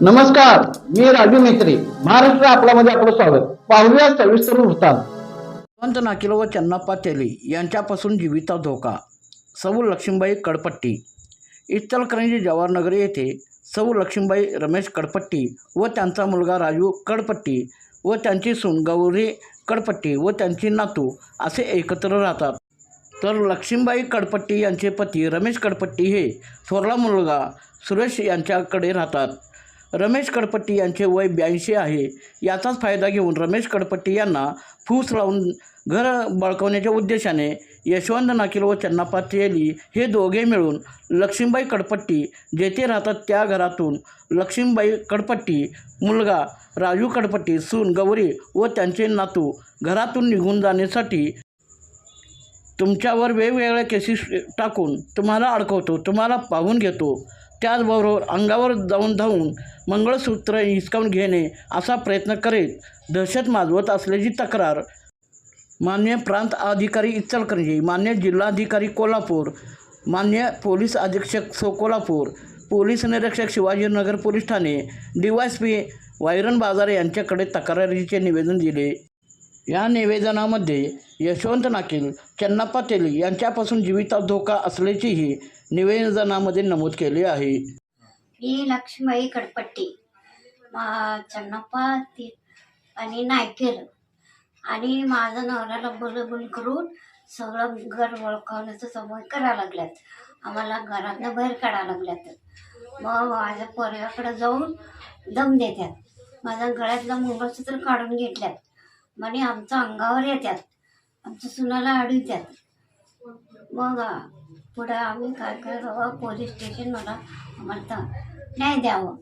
नमस्कार मी राजू मेत्री. महाराष्ट्र आपल्यामध्ये आपलं स्वागत. पाहूया सविस्तर वृत्तांत. पंत व चन्नाप्पा तेली यांच्यापासून जीविता धोका. सौ लक्ष्मीबाई कडपट्टी. इचलकरंजी जवाहरनगर येथे सौ लक्ष्मीबाई रमेश कडपट्टी व त्यांचा मुलगा राजू कडपट्टी व त्यांची सून गौरी कडपट्टी व त्यांची नातू असे एकत्र राहतात. तर लक्ष्मीबाई कडपट्टी यांचे पती रमेश कडपट्टी हे थोरला मुलगा सुरेश यांच्याकडे राहतात. रमेश कडपट्टी यांचे वय ब्याऐंशी आहे. याचाच फायदा घेऊन रमेश कडपट्टी यांना फूस लावून घर बळकवण्याच्या उद्देशाने यशवंत नाकील व चन्नाप्पा तेली हे दोघे मिळून लक्ष्मीबाई कडपट्टी जेथे राहतात त्या घरातून लक्ष्मीबाई कडपट्टी मुलगा राजू कडपट्टी सून गौरी व त्यांचे नातू घरातून निघून जाण्यासाठी तुमच्यावर वेगवेगळ्या केसेस टाकून तुम्हाला अडकवतो तुम्हाला पाहून घेतो. त्याचबरोबर अंगावर जाऊन धावून मंगळसूत्र हिसकावून घेणे असा प्रयत्न करीत दहशत माजवत असल्याची तक्रार. मान्य प्रांत अधिकारी इचलकरंजी मान्य जिल्हाधिकारी कोल्हापूर मान्य पोलीस अधीक्षक सो कोल्हापूर पोलीस निरीक्षक शिवाजीनगर पोलीस ठाणे डी वाय एस पी वायरन बाजार यांच्याकडे तक्रारीचे निवेदन दिले. या निवेदनामध्ये यशवंत नाकील चन्नाप्पा तेली यांच्यापासून जीविता धोका असल्याचीही निवेदनामध्ये नमूद केले आहे. मी लक्ष्मीबाई कडपट्टी मा आणि नायकेल आणि माझं नवऱ्याला बोलबोल करून सगळं घर ओळखवण्याचं समोर करायला लागल्यात. आम्हाला घरातनं बाहेर काढायला लागल्यात. मग माझ्या पोरगाकडे जाऊन दम देतात. माझ्या गळ्यातलं तर काढून घेतल्यात. म्हणे आमच्या अंगावर येतात आमच्या सुनाला अडवित्यात मग पुढं आम्ही काय करतो पोलीस स्टेशन मला नाही द्यावं.